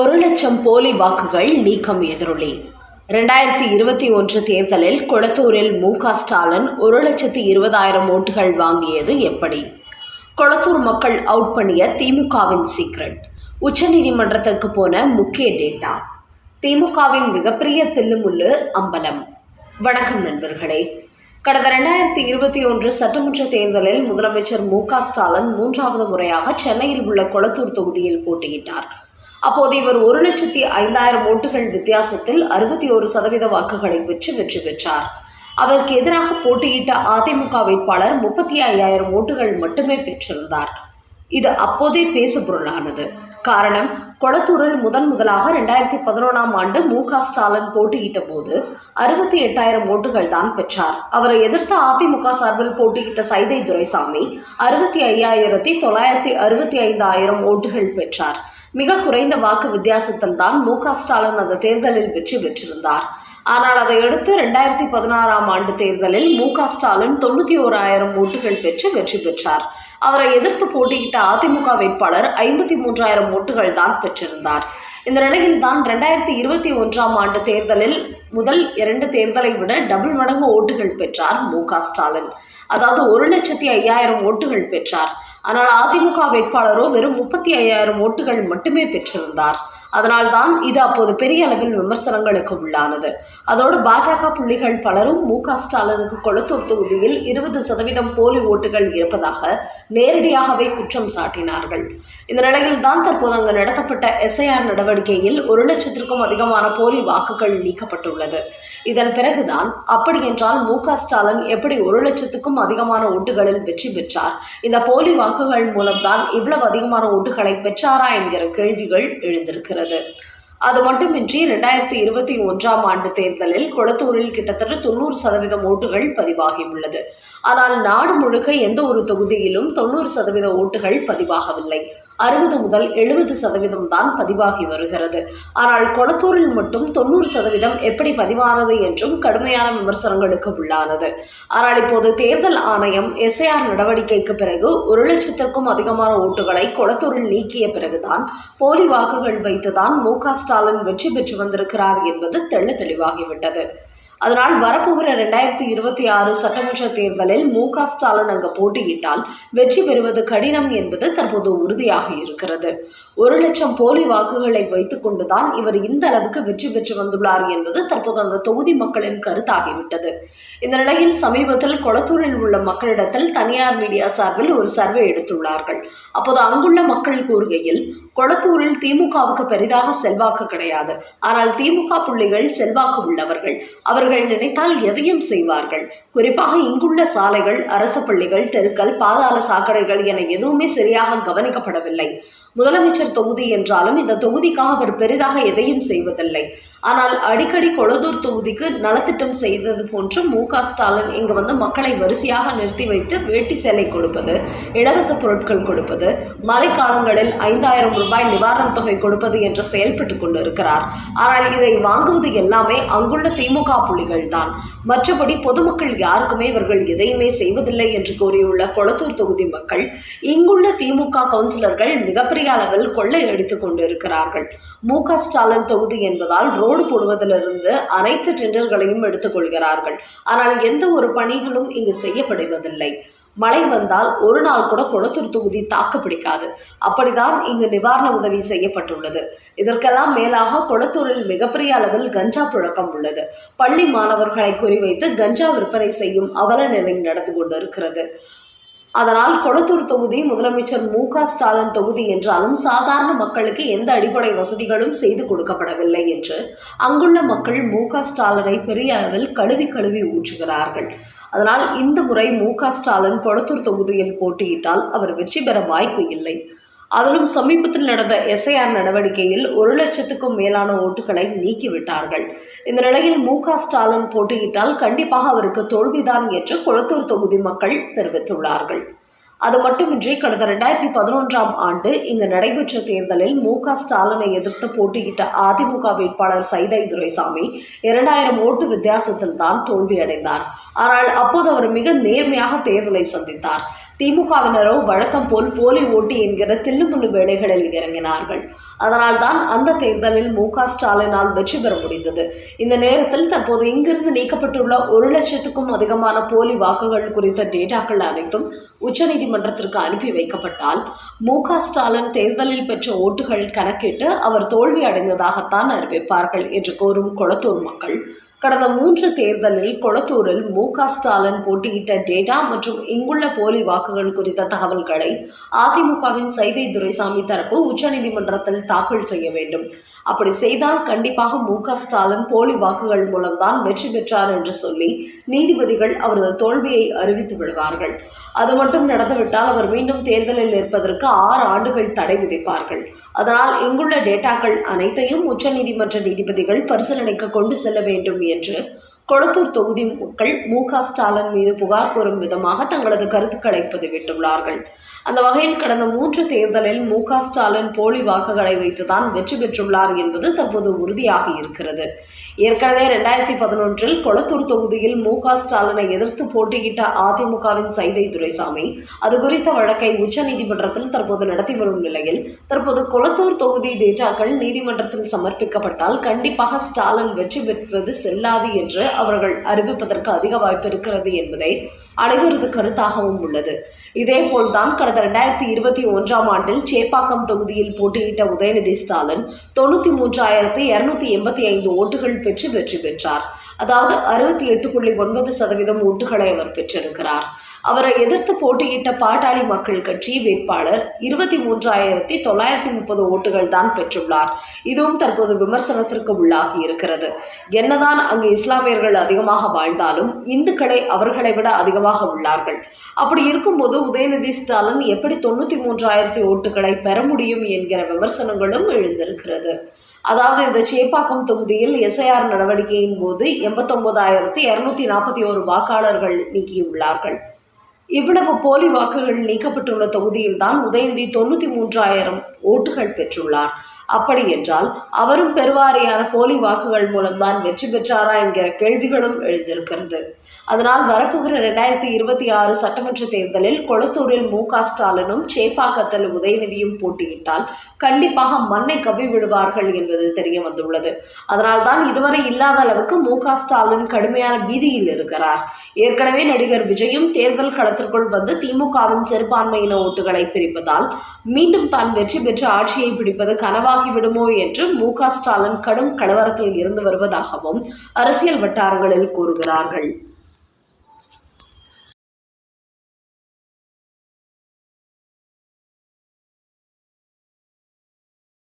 ஒரு லட்சம் போலி வாக்குகள் நீக்கம் எதிரொலி. ரெண்டாயிரத்தி இருபத்தி ஒன்று தேர்தலில் கொளத்தூரில் மு க ஸ்டாலின் ஒரு லட்சத்தி இருபதாயிரம் ஓட்டுகள் வாங்கியது எப்படி? கொளத்தூர் மக்கள் அவுட் பண்ணிய திமுகவின் சீக்ரெட். உச்சநீதிமன்றத்திற்கு போன முக்கிய டேட்டா. திமுகவின் மிகப்பெரிய தில்லுமுள்ளு அம்பலம். வணக்கம் நண்பர்களே. கடந்த ரெண்டாயிரத்தி இருபத்தி ஒன்று சட்டமன்ற தேர்தலில் முதலமைச்சர் மு க ஸ்டாலின் மூன்றாவது முறையாக சென்னையில் உள்ள கொளத்தூர் தொகுதியில் போட்டியிட்டார். அப்போது இவர் ஒரு லட்சத்தி ஐந்தாயிரம் ஓட்டுகள் வித்தியாசத்தில் அறுபத்தி ஒரு சதவீத வாக்குகளை பெற்று வெற்றி பெற்றார். அவருக்கு எதிராக போட்டியிட்ட அதிமுக வேட்பாளர் முப்பத்தி ஐயாயிரம் ஓட்டுகள் மட்டுமே பெற்றிருந்தார். இது அப்போதே பேசுபொருளானது காரணம் கொளத்தூரில் முதன் முதலாக ரெண்டாயிரத்தி பதினொன்றாம் ஆண்டு மு க ஸ்டாலின் போட்டியிட்ட போது அறுபத்தி எட்டாயிரம் ஓட்டுகள் தான் பெற்றார். அவரை எதிர்த்த அதிமுக சார்பில் போட்டியிட்ட சைதை துரைசாமி அறுபத்தி ஐயாயிரத்தி தொள்ளாயிரத்தி அறுபத்தி ஐந்தாயிரம் ஓட்டுகள் பெற்றார். மிக குறைந்த வாக்கு வித்தியாசத்தில் தான் மு க ஸ்டாலின் அந்த தேர்தலில் வெற்றி பெற்றிருந்தார். ஆனால் அதையடுத்து ரெண்டாயிரத்தி பதினாறாம் ஆண்டு தேர்தலில் மு க ஸ்டாலின் தொண்ணூற்றி ஓராயிரம் ஓட்டுகள் பெற்று வெற்றி பெற்றார். அவரை எதிர்த்து போட்டியிட்ட அதிமுக வேட்பாளர் ஐம்பத்தி மூன்றாயிரம் ஓட்டுகள் தான் பெற்றிருந்தார். இந்த நிலையில் தான் ரெண்டாயிரத்தி இருபத்தி ஒன்றாம் ஆண்டு தேர்தலில் முதல் இரண்டு தேர்தலை விட டபுள் மடங்கு ஓட்டுகள் பெற்றார் மு க ஸ்டாலின். அதாவது ஒரு லட்சத்தி ஐயாயிரம் ஓட்டுகள் பெற்றார். ஆனால் அதிமுக வேட்பாளரோ வெறும் முப்பத்தி ஐயாயிரம் ஓட்டுகள் மட்டுமே பெற்றிருந்தார். அதனால்தான் இது அப்போது பெரிய அளவில் விமர்சனங்களுக்கு உள்ளானது. அதோடு பாஜக புள்ளிகள் பலரும் மு க ஸ்டாலினுக்கு கொளத்தூர் தொகுதியில் இருபது சதவீதம் போலி ஓட்டுகள் இருப்பதாக நேரடியாகவே குற்றம் சாட்டினார்கள். இந்த நிலையில் தான் தற்போது அங்கு நடத்தப்பட்ட எஸ்ஐஆர் நடவடிக்கையில் ஒரு லட்சத்திற்கும் அதிகமான போலி வாக்குகள் நீக்கப்பட்டுள்ளது. இதன் பிறகுதான் அப்படி என்றால் மு க ஸ்டாலின் எப்படி ஒரு லட்சத்துக்கும் அதிகமான ஓட்டுகளில் வெற்றி பெற்றார்? இந்த போலி வாக்குகள் மூலம்தான் இவ்வளவு அதிகமான ஓட்டுகளை பெற்றாரா என்கிற கேள்விகள் எழுந்திருக்கிறது. அது மட்டுமின்றி ரெண்டாயிரத்தி இருபத்தி ஒன்றாம் ஆண்டு தேர்தலில் கொளத்தூரில் கிட்டத்தட்ட தொண்ணூறு சதவீதம் ஓட்டுகள் பதிவாகியுள்ளது. ஆனால் நாடு முழுக்க எந்த ஒரு தொகுதியிலும் தொண்ணூறு சதவீத ஓட்டுகள் பதிவாகவில்லை. அறுபது முதல் எழுபது சதவீதம் தான் பதிவாகி வருகிறது. ஆனால் கொளத்தூரில் மட்டும் தொண்ணூறு சதவீதம் எப்படி பதிவானது என்றும் கடுமையான விமர்சனங்களுக்கு உள்ளானது ஆனால் இப்போது தேர்தல் ஆணையம் எஸ்ஐஆர் நடவடிக்கைக்கு பிறகு ஒரு லட்சத்திற்கும் அதிகமான ஓட்டுகளை கொளத்தூரில் நீக்கிய பிறகுதான் போலி வாக்குகள் வைத்துதான் மு க ஸ்டாலின் வெற்றி பெற்று வந்திருக்கிறார் என்பது தெள்ள தெளிவாகிவிட்டது. அதனால் வரப்போகிற ரெண்டாயிரத்தி இருபத்தி ஆறு சட்டமன்ற தேர்தலில் மு க ஸ்டாலின் அங்கு போட்டியிட்டால் வெற்றி பெறுவது கடினம் என்பது தற்போது உறுதியாக இருக்கிறது. ஒரு லட்சம் போலி வாக்குகளை வைத்துக்கொண்டுதான் இவர் இந்த அளவுக்கு வெற்றி பெற்று வந்துள்ளார் என்பது தற்போது அந்த தொகுதி மக்களின் கருத்தாகிவிட்டது. இந்த நிலையில் சமீபத்தில் கொளத்தூரில் உள்ள மக்களிடத்தில் தனியார் மீடியா சார்பில் ஒரு சர்வே எடுத்துள்ளார்கள். அப்போது அங்குள்ள மக்கள் கூறுகையில் கொளத்தூரில் திமுகவுக்கு பெரிதாக செல்வாக்கு கிடையாது. ஆனால் திமுக புள்ளிகள் செல்வாக்கு உள்ளவர்கள். அவர்கள் நினைத்தால் எதையும் செய்வார்கள். குறிப்பாக இங்குள்ள சாலைகள் அரசு பள்ளிகள் தெருக்கள் பாதாள சாக்கடைகள் என எதுவுமே சரியாக கவனிக்கப்படவில்லை. முதலமைச்சர் தொகுதி என்றாலும் இந்த தொகுதிக்காக அவர் பெரிதாக எதையும் செய்வதில்லை. ஆனால் அடிக்கடி கொளதூர் தொகுதிக்கு நலத்திட்டம் செய்தது போன்று மு க ஸ்டாலின் இங்கு வந்து மக்களை வரிசையாக நிறுத்தி வைத்து வேட்டி சேலை கொடுப்பது இலவச பொருட்கள் கொடுப்பது மழைக்காலங்களில் ஐந்தாயிரம் ரூபாய் நிவாரணத் தொகை கொடுப்பது என்று செயல்பட்டு கொண்டிருக்கிறார். ஆனால் இதை வாங்குவது எல்லாமே அங்குள்ள திமுக புள்ளிகள் தான். மற்றபடி பொதுமக்கள் யாருக்குமே இவர்கள் எதையுமே செய்வதில்லை என்று கூறியுள்ள கொளத்தூர் தொகுதி மக்கள் இங்குள்ள திமுக கவுன்சிலர்கள் மிகப்பெரிய அளவில் கொள்ளையடித்துக் கொண்டிருக்கிறார்கள். மு க ஸ்டாலின் தொகுதி என்பதால் ரோ ஓடு போடுவதிலிருந்து அனைத்து டெண்டர்களையும் எடுத்துக்கொள்கிறார்கள். ஆனால் எந்த ஒரு பணிகளும் இங்கு செய்யப்படுவதில்லை. மழை வந்தால் ஒரு நாள் கூட கொளத்தூர் தொகுதி தாக்கு பிடிக்காது அப்படிதான் இங்கு நிவாரண உதவி செய்யப்பட்டுள்ளது. இதற்கெல்லாம் மேலாக கொளத்தூரில் மிகப்பெரிய அளவில் கஞ்சா புழக்கம் உள்ளது. பள்ளி மாணவர்களை குறிவைத்து கஞ்சா விற்பனை செய்யும் அவல நிலை நடந்து கொண்டிருக்கிறது. அதனால் கொளத்தூர் தொகுதி முதலமைச்சர் மு க ஸ்டாலின் தொகுதி என்றாலும் சாதாரண மக்களுக்கு எந்த அடிப்படை வசதிகளும் செய்து கொடுக்கப்படவில்லை என்று அங்குள்ள மக்கள் மு க ஸ்டாலினை பெரிய அளவில் கழுவி கழுவி ஊற்றுகிறார்கள். அதனால் இந்த முறை மு க ஸ்டாலின் கொளத்தூர் தொகுதியில் போட்டியிட்டால் அவர் வெற்றி பெற வாய்ப்பு இல்லை. அதிலும் சமீபத்தில் நடந்த எஸ்ஐஆர் நடவடிக்கையில் ஒரு லட்சத்துக்கும் மேலான ஓட்டுகளை நீக்கிவிட்டார்கள். இந்த நிலையில் மு ஸ்டாலின் போட்டியிட்டால் கண்டிப்பாக அவருக்கு தோல்விதான் என்று கொளத்தூர் தொகுதி மக்கள் தெரிவித்துள்ளார்கள். அது மட்டுமின்றி கடந்த ரெண்டாயிரத்தி பதினொன்றாம் ஆண்டு இங்கு நடைபெற்ற தேர்தலில் மு ஸ்டாலினை எதிர்த்து போட்டியிட்ட அதிமுக வேட்பாளர் சைதை துரைசாமி இரண்டாயிரம் ஓட்டு வித்தியாசத்தில் தான் தோல்வியடைந்தார். ஆனால் அப்போது அவர் மிக நேர்மையாக தேர்தலை சந்தித்தார். திமுகவினரோ வழக்கம் போல் போலி ஓட்டு என்கிற தில்லுமுள்ளு வேலைகளில் இறங்கினார்கள். அதனால்தான் அந்த தேர்தலில் மு க ஸ்டாலினால் வெற்றி பெற முடிந்தது. இந்த நேரத்தில் தற்போது இங்கிருந்து நீக்கப்பட்டுள்ள ஒரு லட்சத்துக்கும் அதிகமான போலி வாக்குகள் குறித்த டேட்டாக்கள் அனைத்தும் உச்சநீதிமன்றத்திற்கு அனுப்பி வைக்கப்பட்டால் மு க ஸ்டாலின் தேர்தலில் பெற்ற ஓட்டுகள் கணக்கிட்டு அவர் தோல்வி அடைந்ததாகத்தான் அறிவிப்பார்கள் என்று கோரும் கொளத்தூர் மக்கள். கடந்த மூன்று தேர்தலில் கொளத்தூரில் மு க ஸ்டாலின் போட்டியிட்ட டேட்டா மற்றும் இங்குள்ள போலி வாக்குகள் குறித்த தகவல்களை அதிமுகவின் சைதை துரைசாமி தரப்பு உச்சநீதிமன்றத்தில் தாக்கல் செய்ய வேண்டும். அப்படி செய்தால் கண்டிப்பாக மு க ஸ்டாலின் போலி வாக்குகள் மூலம்தான் வெற்றி பெற்றார் என்று சொல்லி நீதிபதிகள் அவரது தோல்வியை அறிவித்து விடுவார்கள். அது மட்டும் நடந்துவிட்டால் அவர் மீண்டும் தேர்தலில் நிற்பதற்கு ஆறு ஆண்டுகள் தடை விதிப்பார்கள். அதனால் இங்குள்ள டேட்டாக்கள் அனைத்தையும் உச்சநீதிமன்ற நீதிபதிகள் பரிசீலனைக்கு கொண்டு செல்ல வேண்டும் என்று கொளத்தூர் தொகுதி மக்கள் மு க ஸ்டாலின் மீது புகார் கூறும் விதமாக தங்களது கருத்துக்களை பதிவிட்டுள்ளார்கள். அந்த வகையில் கடந்த மூன்று தேர்தலில் மு க ஸ்டாலின் போலி வாக்குகளை வைத்துதான் வெற்றி பெற்றுள்ளார் என்பது தற்போது உறுதியாக இருக்கிறது. ஏற்கனவே ரெண்டாயிரத்தி பதினொன்றில் கொளத்தூர் தொகுதியில் மு க ஸ்டாலினை எதிர்த்து போட்டியிட்ட அதிமுகவின் சைதை துரைசாமி அது குறித்த வழக்கை உச்சநீதிமன்றத்தில் தற்போது நடத்தி வரும் நிலையில் தற்போது கொளத்தூர் தொகுதி டேட்டாக்கள் நீதிமன்றத்தில் சமர்ப்பிக்கப்பட்டால் கண்டிப்பாக ஸ்டாலின் வெற்றி பெறுவது செல்லாது என்று அவர்கள் அறிவிப்பதற்கு அதிக வாய்ப்பு இருக்கிறது என்பதை அனைவரது கருத்தாகவும் உள்ளது. இதேபோல்தான் கடந்த ரெண்டாயிரத்தி இருபத்தி ஒன்றாம் ஆண்டில் சேப்பாக்கம் தொகுதியில் போட்டியிட்ட உதயநிதி ஸ்டாலின் தொண்ணூற்றி மூன்றாயிரத்தி இருநூத்தி எண்பத்தி ஐந்து ஓட்டுகள் பெற்று வெற்றி பெற்றார். அதாவது அறுபத்தி எட்டு புள்ளி ஒன்பது சதவீதம் ஓட்டுகளை அவர் பெற்றிருக்கிறார். அவரை எதிர்த்து போட்டியிட்ட பாட்டாளி மக்கள் கட்சி வேட்பாளர் இருபத்தி மூன்றாயிரத்தி தொள்ளாயிரத்தி முப்பது ஓட்டுகள் தான் பெற்றுள்ளார். இதுவும் தற்போது விமர்சனத்திற்கு உள்ளாகி இருக்கிறது. என்னதான் அங்கு இஸ்லாமியர்கள் அதிகமாக வாழ்ந்தாலும் இந்துக்களை அவர்களை விட அதிகமாக உள்ளார்கள். அப்படி இருக்கும்போது உதயநிதி ஸ்டாலின் எப்படி தொண்ணூற்றி மூன்றாயிரத்தி ஓட்டுகளை பெற முடியும் என்கிற விமர்சனங்களும் எழுந்திருக்கிறது. அதாவது இந்த சேப்பாக்கம் தொகுதியில் எஸ்ஐஆர் நடவடிக்கையின் போது எண்பத்தொன்பதாயிரத்தி இரநூத்தி நாற்பத்தி ஒரு வாக்காளர்கள் நீக்கியுள்ளார்கள். இவ்வளவு போலி வாக்குகள் நீக்கப்பட்டுள்ள தொகுதியில் தான் உதயநிதி தொண்ணூற்றி மூன்றாயிரம் ஓட்டுகள் பெற்றுள்ளார். அப்படி என்றால் அவரும் பெருவாரியான போலி வாக்குகள் மூலம்தான் வெற்றி பெற்றாரா என்கிற கேள்விகளும் எழுந்திருக்கிறது. அதனால் வரப்போகிற ரெண்டாயிரத்தி இருபத்தி ஆறு சட்டமன்ற தேர்தலில் கொளத்தூரில் மு க ஸ்டாலினும் சேப்பாக்கத்தில் உதயநிதியும் போட்டியிட்டால் கண்டிப்பாக மண்ணை கவி விடுவார்கள் என்பது தெரிய வந்துள்ளது. அதனால்தான் இதுவரை இல்லாத அளவுக்கு மு க ஸ்டாலின் கடுமையான பீதியில் இருக்கிறார். ஏற்கனவே நடிகர் விஜயும் தேர்தல் களத்திற்குள் வந்து திமுகவின் சிறுபான்மையின ஓட்டுகளை பிரிப்பதால் மீண்டும் தான் வெற்றி பெற்று ஆட்சியை பிடிப்பது கனவாகிவிடுமோ என்று மு க ஸ்டாலின் கடும் கலவரத்தில் இருந்து வருவதாகவும் அரசியல் வட்டாரங்களில் கூறுகிறார்கள்.